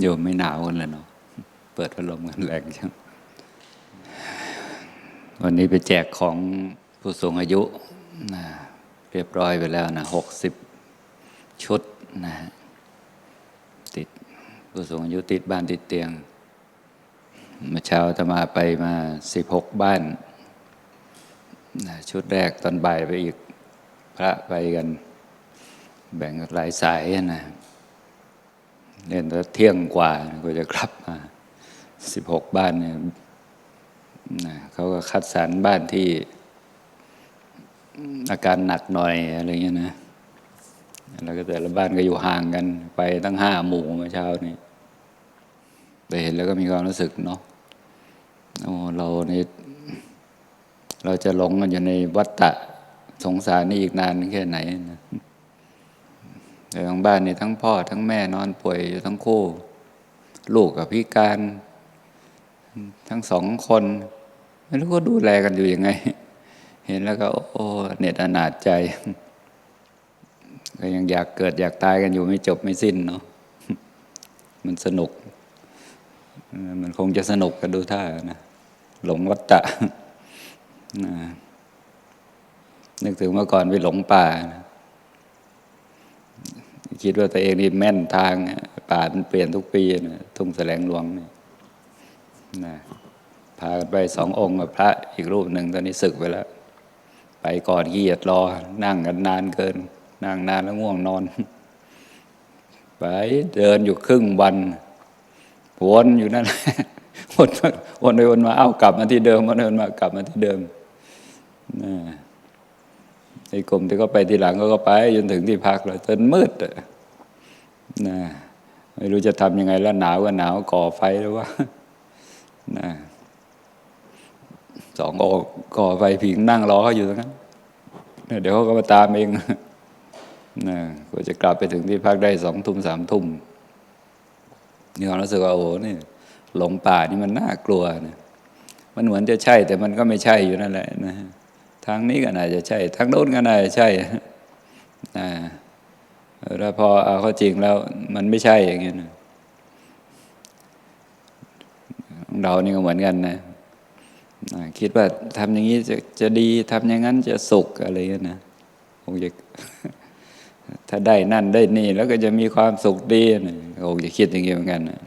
โยมไม่หนาวกันเลยเนาะเปิดพัดลมกันแรงจังวันนี้ไปแจกของผู้สูงอายุนะเรียบร้อยไปแล้วนะหกสิบชุดนะติดผู้สูงอายุติดบ้านติดเตียงเมื่อเช้าจะมาไปมาสิบหกบ้านนะชุดแรกตอนบ่ายไปอีกพระไปกัน แบ่งหลายสายนะ เล่นแล้วเที่ยงกว่าก็จะกลับมาสิบหกบ้านเนี่ยนะเขาก็คัดสรรบ้านที่อาการหนักหน่อยอะไรเงี้ยนะ แล้วก็แต่ละบ้านก็อยู่ห่างกัน ไปตั้งห้าหมู่เมื่อเช้านี้ไปเห็นแล้วก็มีความรู้สึกเนาะโอ้เรานี่เราจะหลงกันอยู่ในวัฏฏะสงสารนี่อีกนานแค่ไหนนะ แต่บางบ้านนี่ทั้งพ่อทั้งแม่นอนป่วยอยู่ทั้งคู่ ลูกกับพิการ ทั้งสองคนไม่รู้ก็ดูแลกันอยู่ยังไง เห็นแล้วก็ โอ้เน็ตอนาจใจ ก็ยังอยากเกิดอยากตายกันอยู่ไม่จบไม่สิ้นเนาะมันสนุก มันคงจะสนุกกันดูท่านะ หลงวัฏฏะนะนึกถึงเมื่อก่อนไปหลงป่านะ คิดว่าตัวเองนี่แม่นทางป่ามันเปลี่ยนทุกปีนะทุ่งแสลงหลวงนี่นะพากันไปสององค์กับพระอีกรูปหนึ่งตอนนี้ศึกไปแล้ว ไปก่อนขี้เกียจรอ นั่งกันนานเกิน นั่งนานแล้วง่วงนอน ไปเดินอยู่ครึ่งวันวนอยู่นั่นวนวนไปวนมาเอ้ากลับมาที่เดิมวนเดินมากลับมาที่เดิมนะ ไอ้กลุ่มที่เขาไปทีหลังก็ก็ไปจนถึงที่พักเลยจนมืดนะไม่รู้จะทำยังไงแล้วหนาวก็หนาวก่อไฟหรือว่านะสองโอกก่อไฟผิงนั่งรอเขาอยู่ตรงนั้นเดี๋ยวเขาก็มาตามเองนะก็จะกลับไปถึงที่พักได้สองทุ่มสามทุ่มนี่ความรู้สึกว่าโอ้นี่หลงป่านี่มันน่ากลัวนะมันเหมือนจะใช่ แต่มันก็ไม่ใช่อยู่นั่นแหละนะ ทางนี้ก็น่าจะใช่ ทางโน้นก็น่าจะใช่นะแล้วพอเอาเข้าจริงแล้ว มันไม่ใช่อย่างเงี้ยนะเรานี่ก็เหมือนกันนะคิดว่าทำอย่างนี้จะจะดีทำอย่างนั้นจะสุขอะไรเงี้ยนะคงจะถ้าได้นั่นได้นี่ แล้วก็จะมีความสุขดีนะคงจะคิดอย่างนี้เหมือนกันนะ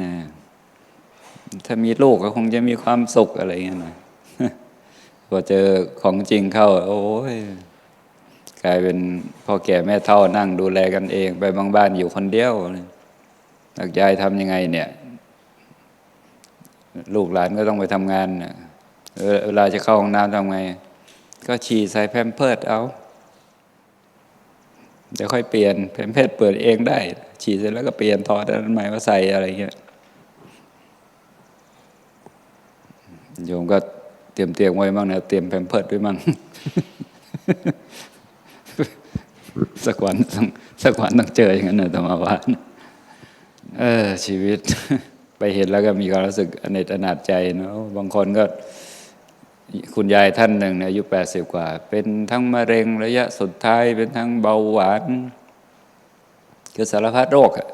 นะถ้ามีลูกก็คงจะมีความสุขอะไรเงี้ยนะ พอเจอของจริงเข้า โอ้ยกลายเป็นพ่อแก่แม่เท่านั่งดูแลกันเอง ไปบางบ้านอยู่คนเดียวหลักยายทำยังไงเนี่ย ลูกหลานก็ต้องไปทำงานเวลาจะเข้าห้องน้ำทำไง ก็ฉี่ใส่แพมเพิร์ดเอาเดี๋ยวค่อยเปลี่ยนแพมเพิร์ดเปิดเองได้ ฉี่เสร็จแล้วก็เปลี่ยนถอดนั้นใหม่ว่าใส่อะไรเงี้ยโยมก็ ตรียมเตียงไว้บ้างนะเตรียมแพมเพิร์ดไว้บ้างสักวันสักวันต้องเจออย่างนั้นนะธรรมวานเออ ชีวิต ไปเห็นแล้วก็มีความรู้สึกอเนจอนาจใจเนาะบางคนก็ คุณยายท่านหนึ่งอายุแปดสิบกว่า เป็นทั้งมะเร็งระยะสุดท้าย เป็นทั้งเบาหวานคือสารพัดโรคอะ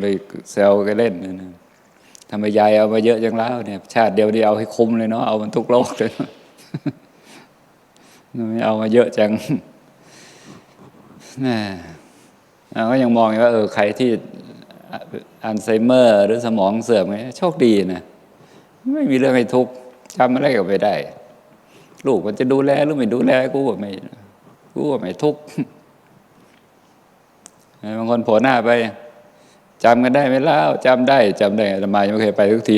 เลยเซลก็เล่นนะ ทำไมยายเอามาเยอะจังแล้วเนี่ย ชาติเดียวเดียวเอาให้คุ้มเลยเนาะเอามันทุกโรคเลยไม่เอามาเยอะจังนะเราก็ยังมองว่า เออใครที่อัลไซเมอร์ หรือสมองเสื่อมไงโชคดีนะไม่มีเรื่องให้ทุกข์ทำอะไรก็ไปได้ ลูกมันจะดูแลหรือไม่ดูแลกูก็ไม่กูก็ไม่ทุกข์บางคนโผล่หน้าไป จำกันได้ไหมล่ะจำได้จำได้แต่มายังไม่เคยไปทุกที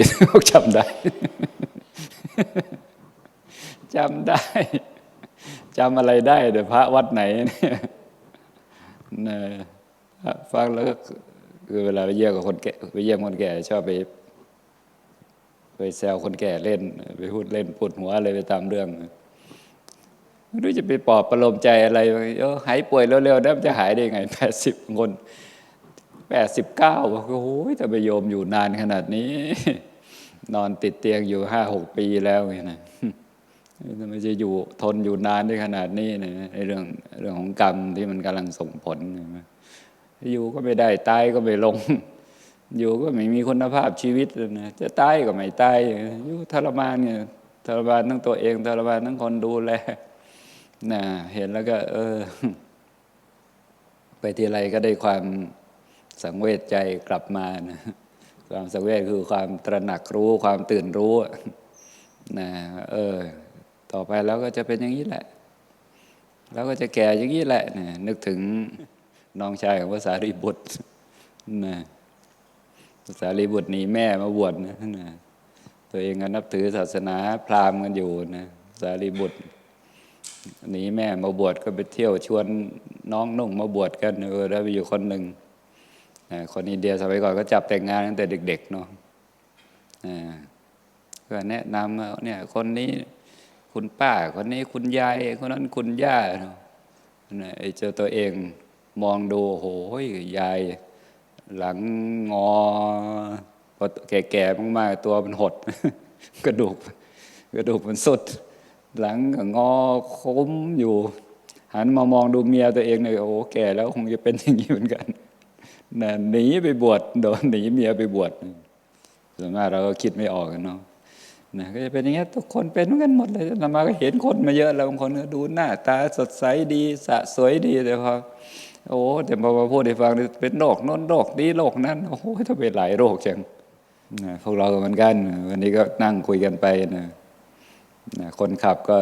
จำได้จำได้จำอะไรได้แต่พระวัดไหนเนี่ยนะฟังแล้วก็คือเวลาไปเยี่ยมกับคนแก่ไปเยี่ยมคนแก่ชอบไปไปแซวคนแก่เล่น ไปพูดเล่นพูดหัวอะไรไปตามเรื่องไม่รู้จะไปปลอบประโลมใจอะไรเออหายป่วยเร็วๆแล้วจะหายได้ไงแปดสิบคน แปดสิบเก้าบอกโอ้ยแต่ไปโยมอยู่นานขนาดนี้ นอนติดเตียงอยู่ห้าหกปีแล้วไงนะทำไมจะอยู่ทนอยู่นานได้ขนาดนี้นี่ยในเรื่องเรื่องของกรรมที่มันกำลังส่งผลอยู่ก็ไม่ได้ตายก็ไม่ลง อยู่ก็ไม่มีคุณภาพชีวิตเลยนะจะตายก็ไม่ตายอยู่ทรมานเนี่ยทรมานทั้งตัวเองทรมานทั้งคนดูแลนะเห็นแล้วก็ เออ ไปทีไรก็ได้ความ สังเวชใจกลับมานะความสังเวชคือความตระหนักรู้ความตื่นรู้นะเออ ต่อไปแล้วก็จะเป็นอย่างนี้แหละแล้วก็จะแก่อย่างนี้แหละนะนึกถึงน้องชายของพระสารีบุตรนะพระสารีบุตรหนีแม่มาบวชนะนะตัวเองก็นับถือศาสนาพราหมณ์กันอยู่นะสารีบุตรหนีแม่มาบวชก็ไปเที่ยวชวนน้องนุ่งมาบวชกันเออแล้วมีอยู่คนหนึ่ง คนอินเดียสมัยก่อนก็จับแต่งงานตั้งแต่เด็ก ๆ เนาะอ่าก็แนะนำเนี่ยคนนี้คุณป้า คนนี้คุณยายคนนั้นคุณย่าเนาะไอเจ้าตัวเองมองดูโหยายหลังงอพอแก่ๆมากๆตัวมันหด กระดูกกระดูกมันสุด หลังก็งอค้มอยู่ หันมามองดูเมียตัวเองเนี่ยโอ้แก่แล้วคงจะเป็นอย่างนี้เหมือนกัน นะหนีไปบวชโดนหนีเมียไปบวชส่วนมากเราก็คิดไม่ออกกันเนาะนะก็จะเป็นอย่างเงี้ยทุกคนเป็นเหมือนกันหมดเลยธรรมาก็เห็นคนมาเยอะแล้วบางคนก็ดูหน้าตาสดใสดีสะสวยดีแต่พอโอ้แต่พอมาพูดให้ฟังเป็นโรคโน้นโรคนี้โรคนั้นโอ้โหถ้าเป็นหลายโรคจังนะพวกเราก็เหมือนกัน วันนี้ก็นั่งคุยกันไปนะนะคนขับก็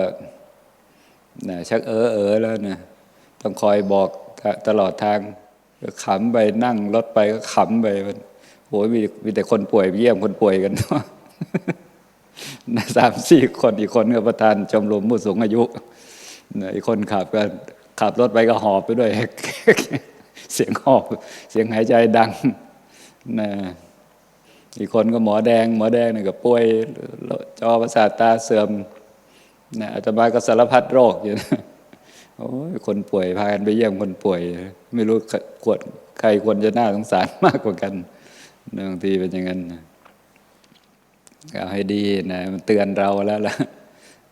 นะชักเออเออแล้วนะต้องคอยบอกตลอดทาง ก็ขำไปนั่งรถไปก็ขำไปมันโอ้ยมีมีแต่คนป่วยเยี่ยมคนป่วยกันเนาะสามสี่คนอีกคนก็ประธานชมรมผู้สูงอายุอีกคนขับก็ขับรถไปก็หอบไปด้วย เสียงหอบ เสียงหายใจดังนะอีกคนก็หมอแดง หมอแดงเนี่ยก็ป่วยจอประสาทตาเสื่อมนะอาตมาก็สารพัดโรคอยู่นะ โอ้ยคนป่วยพากันไปเยี่ยมคนป่วย ไม่รู้ควรใครควรจะน่าสงสารมากกว่ากันบางทีเป็นอย่างนั้นเอาให้ดีนะมันเตือนเราแล้วล่ะ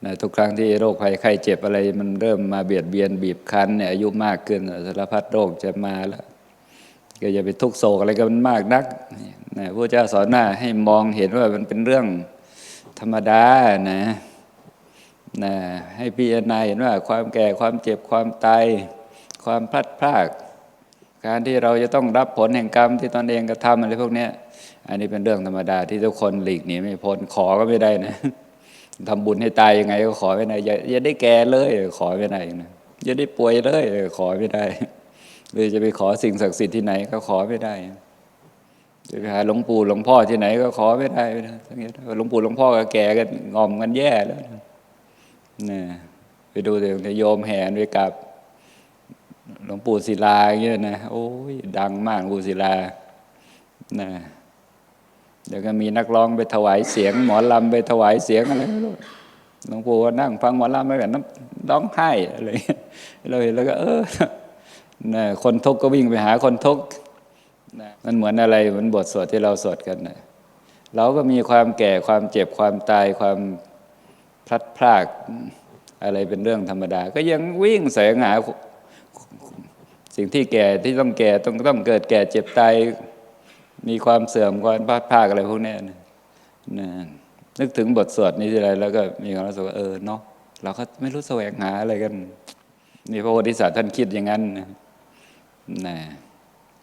นะทุกครั้งที่โรคภัยไข้เจ็บอะไร มันเริ่มมาเบียดเบียนบีบคั้นเนี่ยอายุมากขึ้นสารพัดโรคจะมาแล้วก็อย่าไปทุกโศกอะไรกันมากนักนะพระเจ้าสอนหน้าให้มองเห็นว่ามันเป็นเรื่องธรรมดานะ นะให้พิจารณาเห็นว่าความแก่ความเจ็บความตาย ความพลัดพราก การที่เราจะต้องรับผลแห่งกรรมที่ตนเองกระทำอะไรพวกนี้อันนี้เป็นเรื่องธรรมดาที่ทุกคนหลีกหนีไม่พ้นขอก็ไม่ได้นะทำบุญให้ตายยังไงก็ขอไม่ได้อย่าอย่าได้แก่เลย ขอไม่ได้นะอย่าได้ป่วยเลยขอไม่ได้หรือจะไปขอสิ่งศักดิ์สิทธิ์ที่ไหนก็ขอไม่ได้จะไปหาหลวงปู่หลวงพ่อที่ไหนก็ขอไม่ได้นะทั้งนี้หลวงปู่หลวงพ่อก็แก่กันงอมกันแย่แล้ว นะไปดูเดี๋ยวโยมแห่ไปกับหลวงปู่ศิลาอย่างเงี้ยนะโอ้ยดังมากหลวงปู่ศิลานะเดี๋ยวก็มีนักร้องไปถวายเสียง หมอลำไปถวายเสียงอะไรไม่รู้หลวงปู่ก็นั่งฟังหมอลำไปแบบน้ำร้องไห้อะไรเราเห็นแล้วก็ เออนะคนทุกข์ก็วิ่งไปหาคนทุกข์นะมันเหมือนอะไรเหมือนบทสวดที่เราสวดกันนะเราก็มีความแก่ความเจ็บความตายความ พลัดพรากอะไรเป็นเรื่องธรรมดา ก็ยังวิ่งแสงหาสิ่งที่แก่ที่ต้องแก่ต้องต้องเกิดแก่เจ็บตายมีความเสื่อมความพลาดพลาดอะไรพวกนี้นะนะนึกถึงบทสวดนี้ทีไรแล้วก็มีความรู้สึกว่าเออเนาะเราก็ไม่รู้แสวงหาอะไรกันนี่พระโพธิสัตว์ท่านคิดอย่างนั้นนะนะ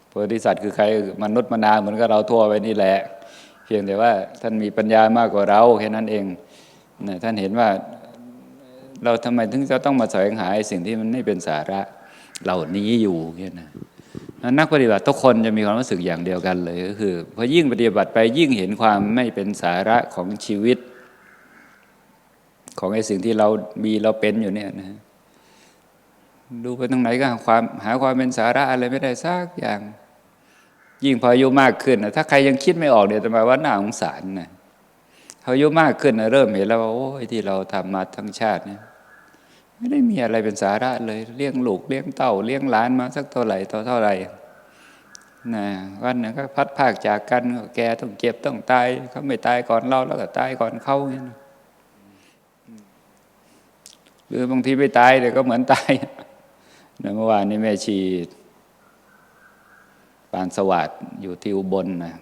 พระโพธิสัตว์คือใครมนุษย์มนาเหมือนกับเราทั่วไปนี่แหละ เพียงแต่ว่าท่านมีปัญญามากกว่าเราแค่นั้นเอง นะท่านเห็นว่าเราทำไมถึงจะต้องมาแสวงหาสิ่งที่มันไม่เป็นสาระเหล่านี้อยู่แค่นั้นนักปฏิบัติทุกคนจะมีความรู้สึกอย่างเดียวกันเลยก็คือพอยิ่งปฏิบัติไปยิ่งเห็นความไม่เป็นสาระของชีวิต ของไอ้สิ่งที่เรามีเราเป็นอยู่เนี่ยนะดูไปตรงไหนก็หาความหาความเป็นสาระอะไรไม่ได้สักอย่าง ยิ่งพออายุมากขึ้นนะถ้าใครยังคิดไม่ออกเดี๋ยวจะมาว่าน่าสงสารนะ อายุมากขึ้นเริ่มเห็นแล้วว่าโอ้ยที่เราทำมาทั้งชาติเนี่ยไม่ได้มีอะไรเป็นสาระเลยเลี้ยงลูกเลี้ยงเต่าเลี้ยงหลานมาสักเท่าไหร่ต่อเท่าไหร่นะวันนึงก็พัดภาคจากกันแกต้องเจ็บต้องตายเขาไม่ตายก่อนเราแล้วก็ตายก่อนเขาอย่างนี้หรือบางทีไม่ตายแต่ก็เหมือนตายนะเมื่อวานนี้แม่ชีปานสวัสดอยู่ที่อุบลนะ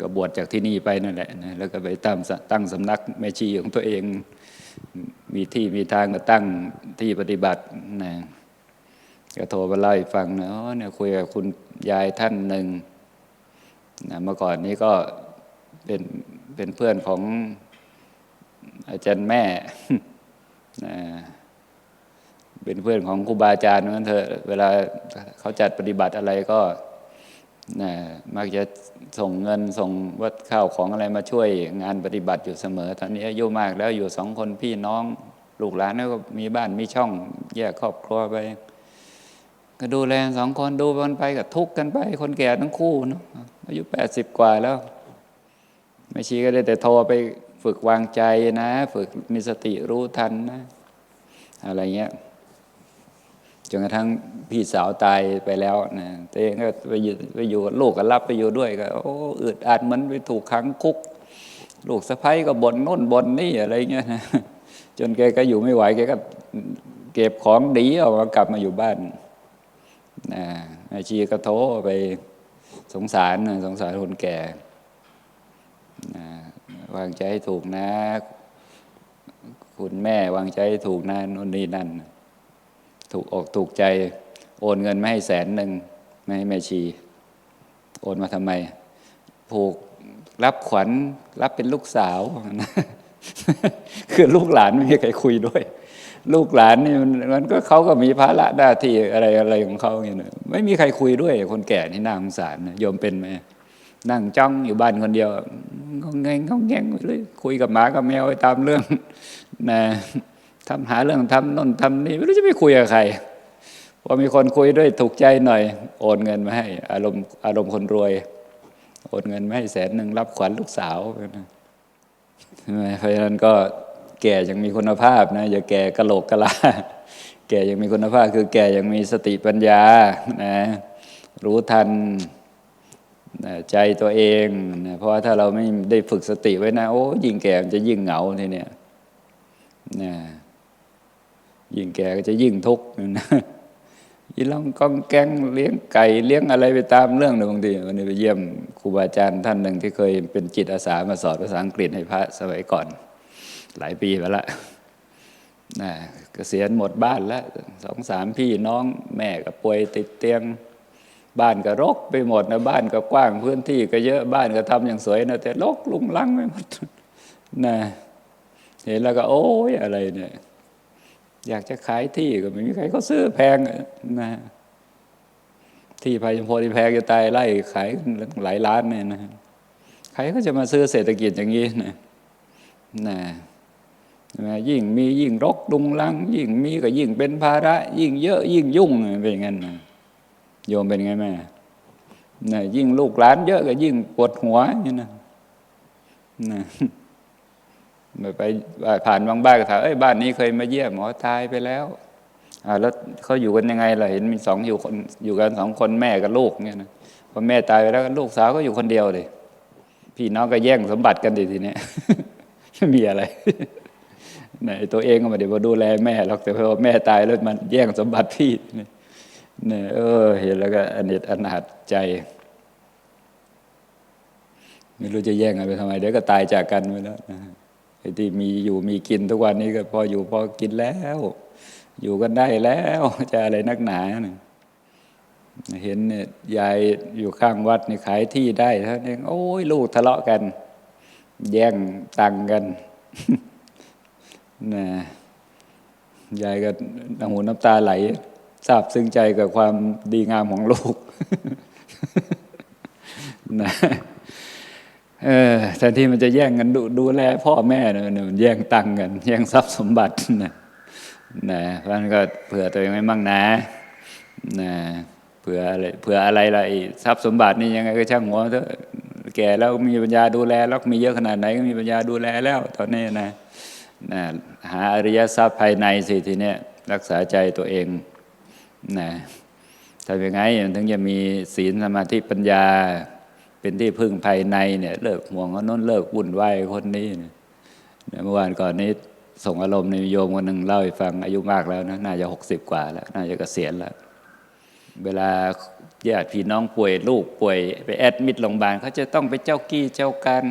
ก็บวชจากที่นี่ไปนั่นแหละนะแล้วก็ไปตั้งตั้งสำนักแม่ชีของตัวเอง มีที่มีทางก็ตั้งที่ปฏิบัตินะก็โทรมาเล่าให้ฟังนะเนี่ยคุยกับคุณยายท่านหนึ่งนะเมื่อก่อนนี้ก็เป็นเป็นเพื่อนของอาจารย์แม่นะเป็นเพื่อนของครูบาอาจารย์นั่นเถอะเวลาเขาจัดปฏิบัติอะไรก็ นะมักจะส่งเงินส่งวัดข้าวของอะไรมาช่วยงานปฏิบัติอยู่เสมอ ตอนนี้อายุมากแล้วอยู่สองคนพี่น้องลูกหลานก็มีบ้านมีช่องแยกครอบครัวไป ก็ดูแลสองคนดูมันไปก็ทุกข์กันไป คนแก่ทั้งคู่เนาะอายุแปดสิบกว่าแล้วไม่ชีก็ได้แต่โทรไปฝึกวางใจนะ ฝึกมีสติรู้ทันนะ อะไรเงี้ย จนกระทั่งพี่สาวตายไปแล้วนะตัวเองก็ไปอยู่ไปอยู่กับลูกก็รับไปอยู่ด้วยก็โอ้อึดอัดเหมันไปถูกขังคุก ลูกสะพ้ยก็บ่นโน่นบ่นนี่อะไรเงี้ยนะจนแกก็อยู่ไม่ไหวแกก็เก็บของดีออกมากลับมาอยู่บ้านนะแม่ชีก็โทรไปสงสารนะสงสารคนแก่นะวางใจให้ถูกนะ คุณแม่วางใจให้ถูกนะนู่นนี่นั่น ถูกออกถูกใจ โอนเงินไมาให้แสนหนึ่งไม่ให้แม่ชี โอนมาทำไม ผูกรับขวัญรับเป็นลูกสาว คือลูกหลานไม่มีใครคุยด้วย ลูกหลานนี่มันก็เขาก็มีภาระหน้าที่อะไรอะไรของเขาเงี้ยไม่มีใครคุยด้วย คนแก่นี่น่าสงสารโยมเป็นไหมนั่งจ้องอยู่บ้านคนเดียวงงแงงงงแงงเลยคุยกับหมากับแมวไปตามเรื่องนะ ทำหาเรื่องทำน่นทำนี่ไม่รู้จะไปคุยกับใครพอมีคนคุยด้วยถูกใจหน่อย โอนเงินมาให้ อารมณ์อารมณ์คนรวย โอนเงินมาให้แสนหนึ่งรับขวัญลูกสาวนะใช่ไหมเพราะฉะนั้นก็แก่ยังมีคุณภาพนะ อย่าแก่กะโหลกกะลา แก่ยังมีคุณภาพ คือแก่ยังมีสติปัญญานะรู้ทันใจตัวเองนะเพราะว่าถ้าเราไม่ได้ฝึกสติไว้นะ โอ้ยิ่งแก่มันจะยิ่งเหงาทีเนี้ยนะ ยิ่งแก่ก็จะยิ่งทุกข์นะยิ่งลองกองแกงเลี้ยงไก่เลี้ยงอะไรไปตามเรื่องหนึ่งบางทีวันนี้ไปเยี่ยมครูบาอาจารย์ท่านหนึ่งที่เคยเป็นจิตอาสามาสอนภาษาอังกฤษให้พระสมัยก่อน หลายปีไปละนะเกษียณหมดบ้านแล้วสองสามพี่น้องแม่ก็ป่วยติดเตียง บ้านก็รกไปหมดนะบ้านก็กว้างพื้นที่ก็เยอะบ้านก็ทำอย่างสวยนะแต่รกลุงลังไปหมดนะเห็นแล้วก็โอ้ยอะไรเนี่ย อยากจะขายที่ก็ไม่มีใครเขาซื้อแพงนะที่พายมโพธิแพงจะตายไล่ขายหลายล้านเนี่ยนะใครก็จะมาซื้อเศรษฐกิจอย่างนี้นะนะนะยิ่งมียิ่งรกดุงลัง ยิ่งมีก็ยิ่งเป็นภาระ ยิ่งเยอะยิ่งยุ่งเป็นอย่างนั้นนะโยมเป็นไงแม่นะยิ่งลูกหลานเยอะก็ยิ่งปวดหัวอย่างนี้นะนะ ไปผ่านบางบ้านก็ถามเอ้ยบ้านนี้เคยมาเยี่ยมหมอตายไปแล้วอ่าแล้วเขาอยู่กันยังไงล่ะเห็นมีสองอยู่คนอยู่กันสองคนแม่กับลูกเนี่ยนะพอแม่ตายไปแล้วลูกสาวก็อยู่คนเดียวเลย พี่น้องก็แย่งสมบัติกันดิทีเนี้ยไม่มีอะไรไหนตัวเองก็ไม่ได้มาดูแลแม่หรอกแต่พอแม่ตายแล้วมันแย่งสมบัติพี่เนี่ยเออ เห็นแล้วก็อนิจอนาถใจ ไม่รู้จะแย่งกันไปทำไม เดี๋ยวก็ตายจากกันไปแล้วนะ ที่มีอยู่มีกินทุกวันนี้ก็พออยู่พอกินแล้ว อยู่กันได้แล้วจะอะไรนักหนาเนี่ยเห็นเนี่ยยายอยู่ข้างวัดนี่ขายที่ได้ท่านั้นโอ้ยลูกทะเลาะกัน แย่งตังกันนะยายก็น้ำหูน้ำตาไหลซาบซึ้งใจกับความดีงามของลูกนะ เออแทนที่มันจะแย่งกันดูดูแลพ่อแม่เนี่ยมันแย่งตังค์กัน แย่งทรัพย์สมบัตินะนะเพราะนั้นก็เผื่อตัวเองไว้มั่งนะนะเผื่ออะไรเผื่ออะไรล่ะไอทรัพย์สมบัตินี่ยังไงก็ช่างหัวเถอะแก่แล้วมีปัญญาดูแลแล้วมีเยอะขนาดไหนก็มีปัญญาดูแลแล้ว ตอนนี้นะนะหาอริยทรัพย์ภายในสิทีเนี้ยรักษาใจตัวเองนะทำยังไงมันถึงจะมีศีลสมาธิปัญญา เป็นที่พึ่งภายในเนี่ย เลิกห่วงคนน้นเลิกวุ่นวายคนนี้เนี่ยเมื่อวานก่อนนี้ส่งอารมณ์ในโยมคนหนึ่งเล่าให้ฟังอายุมากแล้วนะน่าจะหกสิบกว่าแล้ว น่าจะเกษียณแล้ว เวลาญาติพี่น้องป่วยลูกป่วย ไปแอดมิดโรงพยาบาลเขาจะต้องไปเจ้ากี้เจ้าการ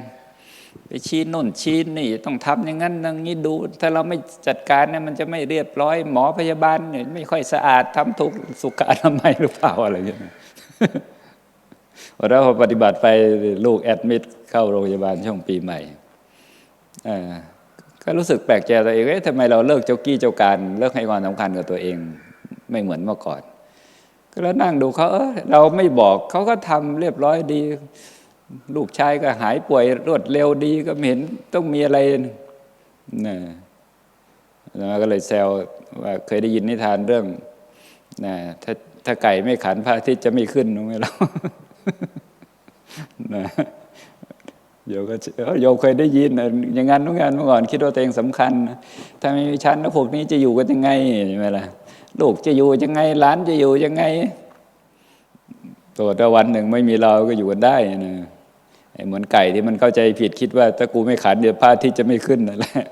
ไปชี้โน่นชี้นี่ต้องทำอย่างนั้นอย่างนี้ดู ถ้าเราไม่จัดการเนี่ยมันจะไม่เรียบร้อย หมอพยาบาลเนี่ยไม่ค่อยสะอาดทำถูกสุขอนามัยหรือเปล่าอะไรอย่างเงี้ย แล้วพอปฏิบัติไปลูกแอดมิดเข้าโรงพยาบาลช่วงปีใหม่ก็รู้สึกแปลกใจตัวเองเอ๊ะทำไมเราเลิกเจ้ากี้เจ้าการเลิกให้ความสำคัญกับตัวเองไม่เหมือนเมื่อก่อน ก็แล้วนั่งดูเขาเออเราไม่บอกเขาก็ทำเรียบร้อยดี ลูกชายก็หายป่วยรวดเร็วดีก็เห็นต้องมีอะไรนะแล้วก็เลยแซวว่าเคยได้ยินนิทานเรื่องนะถ้าถ้าไก่ไม่ขันพระอาทิตย์จะไม่ขึ้นรู้ไหมเรา นะโยก็เอ้าโยมเคยได้ยินนะอย่างนั้นทุกงานเมื่อก่อนคิดว่าตัวเองสำคัญถ้าไม่มีฉันแล้วพวกนี้จะอยู่กันยังไงใช่ไหมล่ะลูกจะอยู่ยังไงหลานจะอยู่ยังไงตัวแต่วันหนึ่งไม่มีเราก็อยู่กันได้นะเหมือนไก่ที่มันเข้าใจผิดคิดว่า ถ้ากูไม่ขันเดี๋ยวพระอาทิตย์จะไม่ขึ้นนั่นแหละ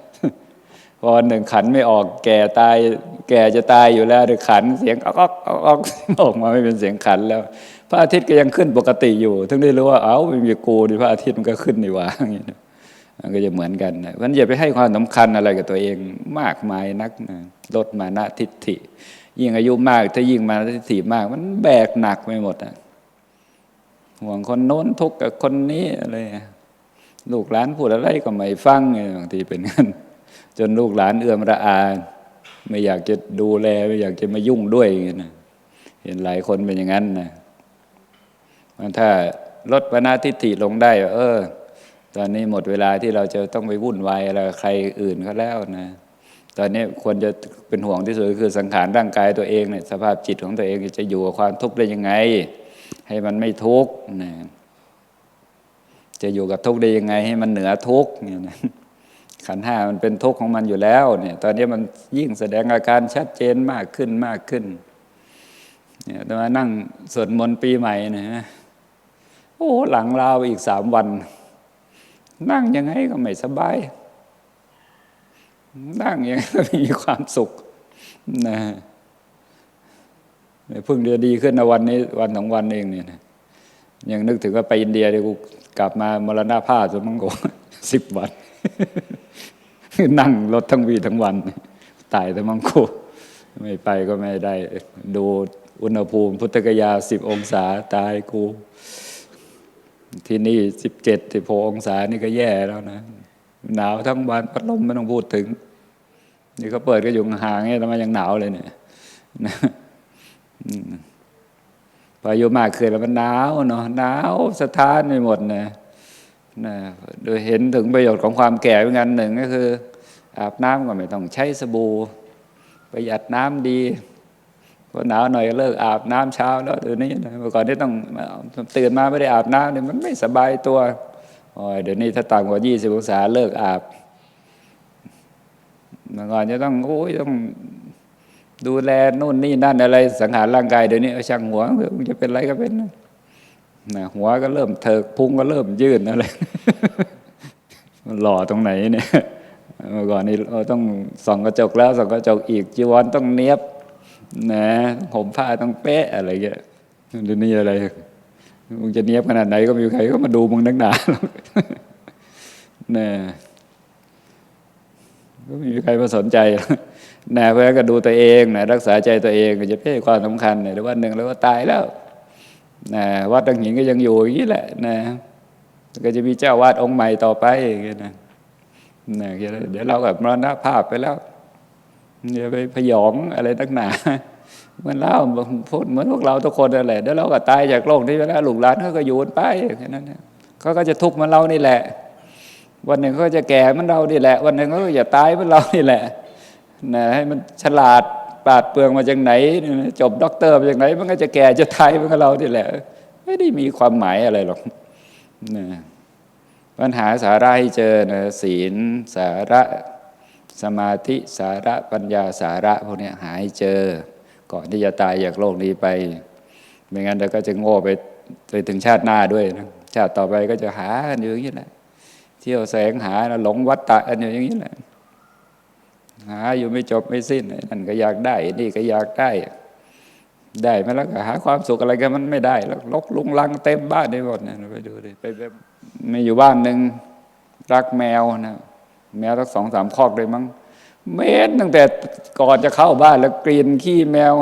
พอหนึ่งขันไม่ออกแก่ตาย แก่จะตายอยู่แล้วเดี๋ยวขันเสียงออกออกออกออกมาไม่เป็นเสียงขันแล้ว ระอาทิตย์ก็ยังขึ้นปกติอยู่ถึงได้รู้ว่าเอ้าไม่มีกูดิพระอาทิตย์มันก็ขึ้นนี่หว่าอย่างนี้มันก็จะเหมือนกันนะเพราะฉะนั้นอย่าไปให้ความสำคัญอะไรกับตัวเองมากมายนักนะลดมานะทิฏฐิ ยิ่งอายุมากถ้ายิ่งมานะทิฏฐิมาก มันแบกหนักไปหมดอะห่วงคนโน้นทุกข์กับคนนี้อะไรลูกหลานพูดอะไรก็ไม่ฟังไงบางทีเป็นงั้นจนลูกหลานเอื้อมระอา ไม่อยากจะดูแลไม่อยากจะมายุ่งด้วยอย่างนี้นะเห็นหลายคนเป็นอย่างนั้นนะ ถ้าลดปณทิฏฐิลงได้ เออ ตอนนี้หมดเวลาที่เราจะต้องไปวุ่นวายอะไรใครอื่นเขาแล้วนะตอนนี้ควรจะเป็นห่วงที่สุดคือสังขารร่างกายตัวเองเนี่ยสภาพจิตของตัวเองจะอยู่กับความทุกข์ได้ยังไง ให้มันไม่ทุกข์นะจะอยู่กับทุกข์ได้ยังไง ให้มันเหนือทุกข์เนี่ยนะขันห้ามันเป็นทุกข์ของมันอยู่แล้วเนี่ยตอนนี้มันยิ่งแสดงอาการชัดเจนมากขึ้นมากขึ้นเนี่ยแต่มานั่งสวดมนต์ปีใหม่เนะ อ้หลังลาวอีกสามวัน นั่งยังไงก็ไม่สบาย นั่งยังไงก็ไม่มีความสุขนะเพิ่งจะดีขึ้นในวันนี้วันสองวันเองเนี่ยนะยังนึกถึงว่าไปอินเดียเดี๋ยวกูกลับมามรณภาพจนมังโกสิบวันนั่งรถทั้งวีทั้งวัน ตายแต่มังโกไม่ไปก็ไม่ได้ ดูอุณหภูมิพุทธกยาสิบองศาตายกู ที่นี่สิบเจ็ดสิบหกองศานี่ก็แย่แล้วนะ หนาวทั้งวันพัดลมไม่ต้องพูดถึง นี่เขาเปิดก็อยู่ห่างเนี่ยทำไมยังหนาวเลยเนี่ยพออายุมากขึ้นแล้วมันหนาวเนาะหนาวสะท้านไปหมดนะนะโดยเห็นถึงประโยชน์ของความแก่เป็นงานหนึ่งก็คือ อาบน้ำก็ไม่ต้องใช้สบู่ประหยัดน้ำดี พอหนาวหน่อยเลิกอาบน้ำเช้าแล้วเดี๋ยวนี้เมื่อก่อนที่ต้องตื่นมาไม่ได้อาบน้ำเนี่ยมันไม่สบายตัวโอ้ยเดี๋ยวนี้ถ้าต่ำกว่า20องศาเลิกอาบเมื่อก่อนจะต้องโอ้ยต้องดูแลนู่นนี่นั่นอะไร สังหารร่างกายเดี๋ยวนี้เอช่างหัวมันจะเป็นอะไรก็เป็นนะหัวก็เริ่มเถิกพุงก็เริ่มยืดอะไรมันหล่อตรงไหนเนี่ยเมื่อก่อนนี้เราต้องส่องกระจกแล้วส่องกระจกอีกจีวรต้องเนียบ นะผมผ้าต้องเป๊ะอะไรเงี้ยเดี๋ยวนี้อะไรมึงจะเนี้ยบขนาดไหนก็มีใครก็มาดูมึงนักหนาหรอกนะก็ไม่มีใครมาสนใจนะเพราะงั้นก็ดูตัวเองนะรักษาใจตัวเองก็จะให้ความสำคัญในวันหนึ่งแล้วก็ตายแล้วนะวัดตังหินก็ยังอยู่อย่างนี้แหละนะก็จะมีเจ้าวาดองค์ใหม่ต่อไปอย่างเงี้ยนะนะเดี๋ยวเราแบบมรณภาพไปแล้ว อย่าไปพยองอะไรตั้งหนาเหมือนเราพูดเหมือนพวกเราทุกคนนั่นแหละเดี๋ยวเราก็ตายจากโลกนี้ไปแล้วหลูกหลานเขาก็อยู่ไปแค่นั้นเขาก็จะทุกข์เหมือนเรานี่แหละ วันหนึ่งเขาจะแก่เหมือนเรานี่แหละ วันหนึ่งเขาจะตายเหมือนเรานี่แหละนะให้มันฉลาดปราดเปลืองมาจากไหน จบด็อกเตอร์มาจากไหน มันก็จะแก่จะตายเหมือนกับเรานี่แหละ ไม่ได้มีความหมายอะไรหรอกนะปัญหาสาระให้เจอนะศีลสาระ สมาธิสาระปัญญาสาระพวกนี้หาให้เจอ ก่อนที่จะตายจากโลกนี้ไป ไม่งั้นเราก็จะโง่ไปไปถึงชาติหน้าด้วยนะชาติต่อไปก็จะหาอยู่อย่างนี้แหละเที่ยวแสงหาหลงวัฏฏะกันอยู่อย่างนี้แหละหาอยู่ไม่จบไม่สิ้นนั่นก็อยากได้ นี่ก็อยากได้ ได้ไหมแล้วก็หาความสุขอะไรกันมันไม่ได้ แล้วลกลุงลังเต็มบ้านไปหมดเนี่ยไปดูดิไปไปมีอยู่บ้านหนึ่งรักแมวนะ แมวทั้งสองสามคอกเลยมั้งเม็ดตั้งแต่ก่อนจะเข้าบ้านแล้วกลิ่นขี้แมว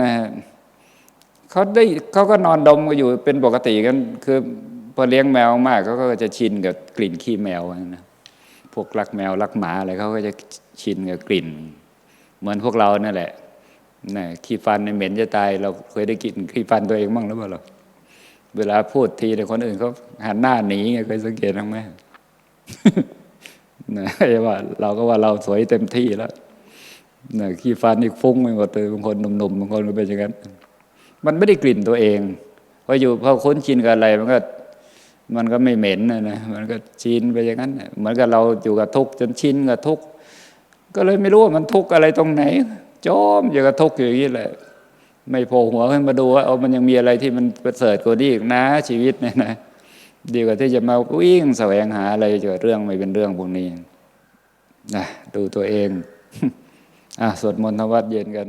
นะเขาได้เขาก็นอนดมกันอยู่เป็นปกติกัน คือพอเลี้ยงแมวมากเขาก็จะชินกับกลิ่นขี้แมวนะพวกรักแมวรักหมาอะไรเขาก็จะชินกับกลิ่น เหมือนพวกเรานั่นแหละนะขี้ฟันในเหม็นจะตาย เราเคยได้กลินขี้ฟันตัวเองบ้างหรือเปล่าเวลาพูดทีเนี่คนอื่นเขาหันหน้าหนีไงเคยสังเกตบ้างไหม นะว่าเราก็ว่าเราสวยเต็มที่แล้วนะขี้ฟันอีกฟุ้งไปหมดเลยบางคนหนุ่มๆบางคนก็เป็นอย่างนั้น มันไม่ได้กลิ่นตัวเองพออยู่พอคุ้นชินกับอะไร มันก็มันก็ไม่เหม็นนะนะมันก็ชินไปอย่างนั้นเหมือนกับเราอยู่กับทุกข์จนชินกับทุกข์ก็เลยไม่รู้ว่ามันทุกข์อะไรตรงไหนจมอยู่กับทุกข์อยู่อย่างนี้แหละไม่โผล่หัวขึ้นมาดูว่าเอามันยังมีอะไรที่มันประเสริฐกว่านี้อีกนะชีวิตเนี่ยนะ ดีกว่าที่จะมาวิ่งแสวงหาอะไรเกี่ยวกับเรื่องไม่เป็นเรื่องพวกนี้นะดูตัวเองอะสวดมนต์ทวัดเย็นกัน